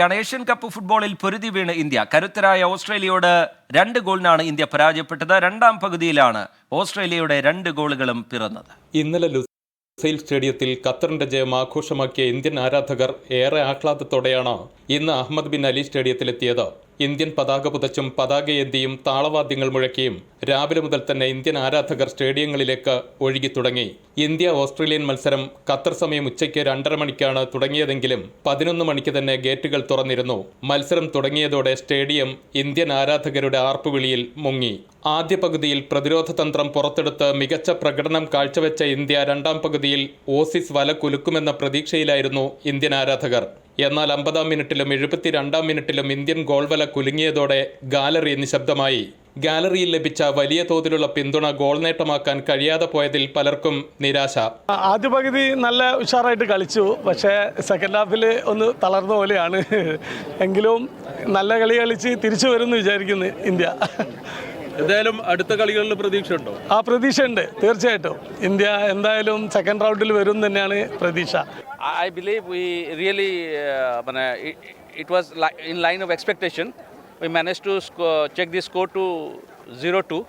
യാണ് Asian cup ഫുട്ബോളിൽ പൊരുതി വീണ് ഇന്ത്യ. കരുത്തരായ ഓസ്ട്രേലിയയോട് രണ്ട് ഗോളിനാണ് ഇന്ത്യ പരാജയപ്പെട്ടത്. രണ്ടാം പകുതിയിലാണ് ഓസ്ട്രേലിയയുടെ രണ്ട് ഗോളുകളും പിറന്നത്. ഇന്നലെ ലുസൈൽ സ്റ്റേഡിയത്തിൽ ഖത്തറിന്റെ ജയം ആഘോഷമാക്കിയ ഇന്ത്യൻ ആരാധകർ ഏറെ ആഹ്ലാദത്തോടെയാണ് ഇന്ന് അഹമ്മദ് ബിൻ അലി സ്റ്റേഡിയത്തിലെത്തിയത്. ഇന്ത്യൻ പതാക പുതച്ചും പതാകയേന്തിയും താളവാദ്യങ്ങൾ മുഴക്കിയും രാവിലെ മുതൽ തന്നെ ഇന്ത്യൻ ആരാധകർ സ്റ്റേഡിയങ്ങളിലേക്ക് ഒഴുകി തുടങ്ങി. ഇന്ത്യ ഓസ്ട്രേലിയൻ മത്സരം ഖത്തർ സമയം ഉച്ചയ്ക്ക് രണ്ടര മണിക്കാണ് തുടങ്ങിയതെങ്കിലും പതിനൊന്ന് മണിക്ക് തന്നെ ഗേറ്റുകൾ തുറന്നിരുന്നു. മത്സരം തുടങ്ങിയതോടെ സ്റ്റേഡിയം ഇന്ത്യൻ ആരാധകരുടെ ആർപ്പുവിളിയിൽ മുങ്ങി. ആദ്യ പകുതിയിൽ പ്രതിരോധ തന്ത്രം പുറത്തെടുത്ത് മികച്ച പ്രകടനം കാഴ്ചവെച്ച ഇന്ത്യ രണ്ടാം പകുതിയിൽ ഓസിസ് വല കുലുക്കുമെന്ന പ്രതീക്ഷയിലായിരുന്നു ഇന്ത്യൻ ആരാധകർ. എന്നാൽ അമ്പതാം മിനിറ്റിലും എഴുപത്തിരണ്ടാം മിനിറ്റിലും ഇന്ത്യൻ ഗോൾവല കുലുങ്ങിയതോടെ ഗാലറി നിശബ്ദമായി ഗാലറിയിൽ ലഭിച്ച വലിയ തോതിലുള്ള പിന്തുണ ഗോൾ നേട്ടമാക്കാൻ കഴിയാതെ പോയതിൽ പലർക്കും നിരാശ. ആദ്യ പകുതി നല്ല ഉഷാറായിട്ട് കളിച്ചു. പക്ഷേ സെക്കൻഡ് ഹാഫിൽ ഒന്ന് തളർന്ന പോലെയാണ്. എങ്കിലും നല്ല കളി കളിച്ച് തിരിച്ചു വരുമെന്ന് വിചാരിക്കുന്നു ഇന്ത്യ. എന്തായാലും അടുത്ത കളികളിൽ പ്രതീക്ഷ ഉണ്ടോ? ആ പ്രതീക്ഷ ഉണ്ട് തീർച്ചയായിട്ടും. ഇന്ത്യ എന്തായാലും സെക്കൻഡ് റൗണ്ടിൽ വരും തന്നെയാണ് പ്രതീക്ഷ. I believe we really, uh, it, it was li- in line of expectation. We managed to score, check the score to 0-2.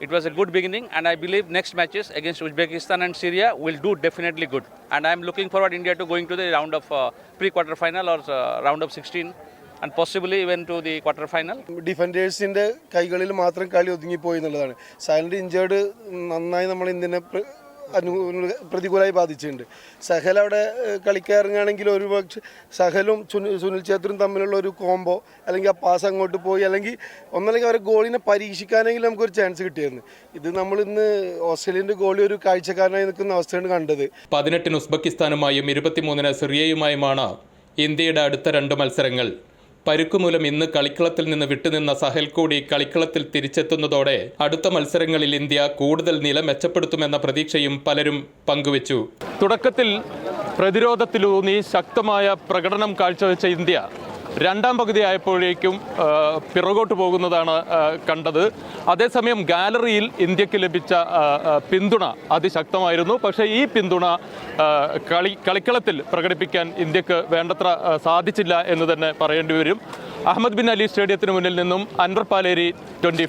It was a good beginning, and I believe next matches against Uzbekistan and Syria will do definitely good. And I'm looking forward India to going to the round of uh, pre-quarter final or uh, round of 16, and possibly even to the quarter final. ഡിഫൻഡേഴ്സിന്റെ കൈകളിൽ മാത്രം കളി ഒതുങ്ങിപ്പോയി എന്നുള്ളതാണ് silent injured നന്നായി നമ്മൾ ഇന്ത്യനെ പ്ര- പ്രതികൂലമായി ബാധിച്ചിട്ടുണ്ട്. സഹൽ അവിടെ കളിക്കാറുകയാണെങ്കിൽ ഒരു പക്ഷേ സഹലും സുനിൽ സുനിൽ ഛേത്രും തമ്മിലുള്ള ഒരു കോംബോ അല്ലെങ്കിൽ ആ പാസ് അങ്ങോട്ട് പോയി അല്ലെങ്കിൽ ഒന്നല്ലെങ്കിൽ അവരെ ഗോളിനെ പരീക്ഷിക്കാനെങ്കിലും നമുക്കൊരു ചാൻസ് കിട്ടിയിരുന്നു. ഇത് നമ്മൾ ഇന്ന് ഓസ്ട്രേലിയന്റെ ഗോളി ഒരു കാഴ്ചക്കാരനായി നിൽക്കുന്ന അവസ്ഥയാണ് കണ്ടത്. പതിനെട്ടിന് ഉസ്ബെക്കിസ്ഥാനുമായും ഇരുപത്തിമൂന്നിന് സിറിയയുമായുമാണ് ഇന്ത്യയുടെ അടുത്ത രണ്ട് മത്സരങ്ങൾ. പരുക്കുമൂലം ഇന്ന് കളിക്കളത്തിൽ നിന്ന് വിട്ടുനിന്ന സഹൽ കൂടി കളിക്കളത്തിൽ തിരിച്ചെത്തുന്നതോടെ അടുത്ത മത്സരങ്ങളിൽ ഇന്ത്യ കൂടുതൽ നില മെച്ചപ്പെടുത്തുമെന്ന പ്രതീക്ഷയും പലരും പങ്കുവച്ചു. തുടക്കത്തിൽ പ്രതിരോധത്തിലൂന്നി ശക്തമായ പ്രകടനം കാഴ്ചവെച്ച ഇന്ത്യ രണ്ടാം പകുതി ആയപ്പോഴേക്കും പിറകോട്ട് പോകുന്നതാണ് കണ്ടത്. അതേസമയം ഗാലറിയിൽ ഇന്ത്യയ്ക്ക് ലഭിച്ച പിന്തുണ അതിശക്തമായിരുന്നു. പക്ഷേ ഈ പിന്തുണ കളി കളിക്കളത്തിൽ പ്രകടിപ്പിക്കാൻ ഇന്ത്യയ്ക്ക് വേണ്ടത്ര സാധിച്ചില്ല എന്ന് തന്നെ പറയേണ്ടി വരും. അഹമ്മദ് ബിൻ അലി സ്റ്റേഡിയത്തിന് മുന്നിൽ നിന്നും അൻവർ പാലേരി ട്വന്റി